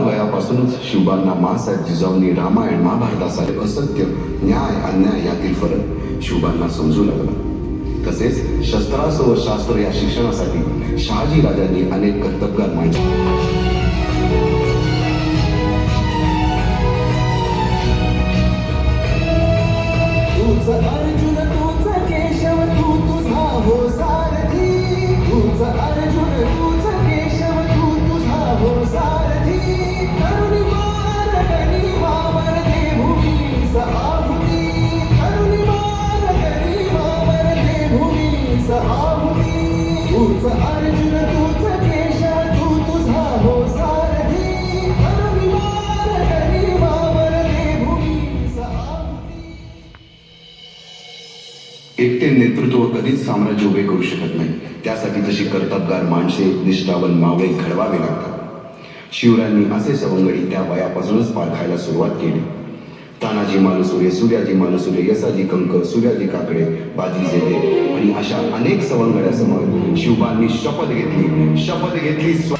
वयापासूनच शिवबांना मासाहेब जिजाऊंनी रामायण महाभारतासारे असत्य न्याय अन्याय यातील फरक शिवबांना समजू लागला. तसेच शस्त्रासह शास्त्र या शिक्षणासाठी शहाजी राजांनी अनेक कर्तबगार मांडले. एकटे नेतृत्व कधीच साम्राज्य उभे करू शकत नाही. त्यासाठी तशी कर्तबगार माणसे निष्ठावन मावळे घडवावे लागतात. शिवरायांनी असे सवंगडी त्या वयापासूनच पाळखायला सुरुवात केली. तानाजी मालुसुरे सूर्याजी मालुसुरे यसाजी कंक सूर्याजी काकडे बाजी जेले आणि अशा अनेक सवंगड्यासमोर शिवबांनी शपथ घेतली. शपथ घेतली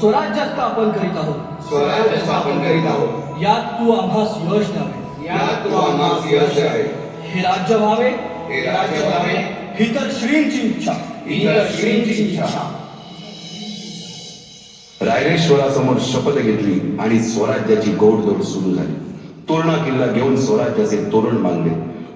स्वराज्य स्थापन करीत आहोत. स्वराज्य स्थापन करीत आहोत. यात तू आम्हास यश द्यावे. यात तू आम्हास यश आहे हे राज्य व्हावे. हे राज्य व्हावे. ही तर श्रींची इच्छा. ही तर श्रींची इच्छा. रायरेश्वरासमोर शपथ घेतली आणि स्वराज्याची गोडदोड सुरू झाली. तोरणा किल्ला घेऊन स्वराज्याचे तोरण बांधले.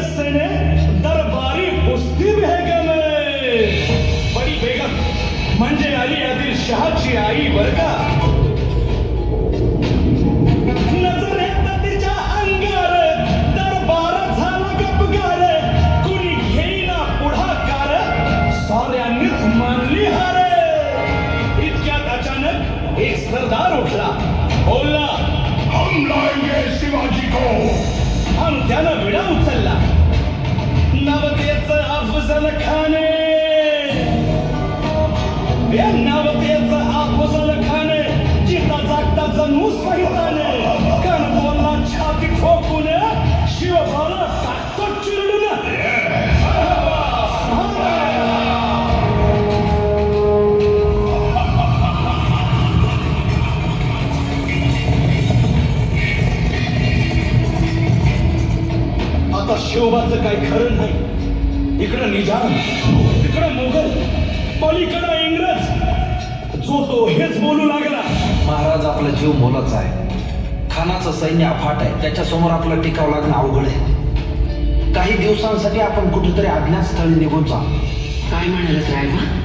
घालील दरबारी पुस्ती बेगम बडी बेगम म्हणजे अली आदिल शहाची आई बर काही खरं नाही. इकडं निजाम तिकडं मोगल पलीकडं इंग्रज. जो तो हेच बोलू लागला. महाराज आपला जीव मोलाचा आहे. खानाचं सैन्य अफाट आहे. त्याच्यासमोर आपलं टिकावं लागणं अवघड आहे. काही दिवसांसाठी आपण कुठेतरी अज्ञात स्थळी निघून जा. काय म्हणालत रायबा?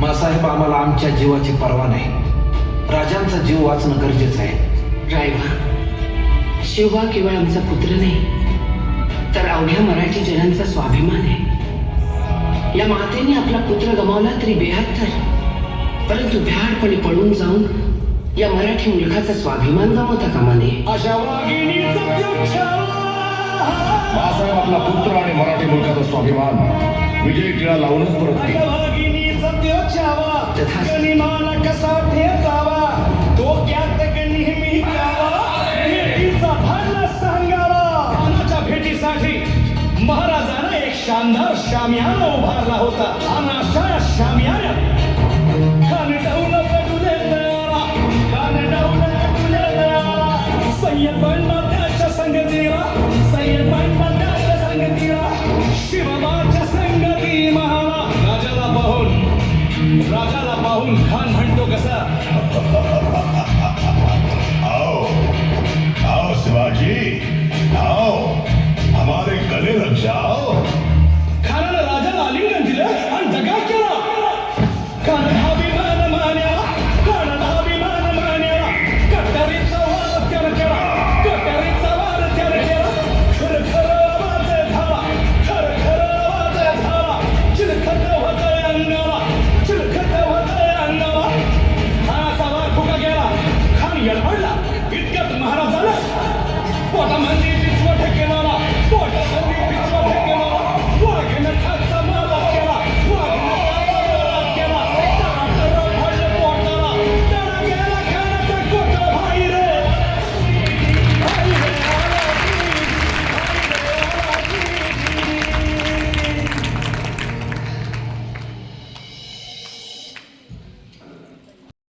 मासाहेब आम्हाला आमच्या जीवाची पर्वा नाही. राजांचा जीव वाचणं गरजेचं आहे. रायबा शिवबा केवळ आमचा पुत्र नाही. तर अवघ्या मराठी जनांचा स्वाभिमान आहे. या मातेने आपला पुत्र गमावला तरी बेहत्तर परंतु भ्याडपणे पळून जाऊन या मराठी मुलखाचा स्वाभिमान गमावता कामा नये. बाळासाहेब आपला पुत्र आणि मराठी मुलखाचा स्वाभिमान विजय टिळा लावूनच परत अशा शामियाना उभारला होता. आणि अशा शामियाऱ्यात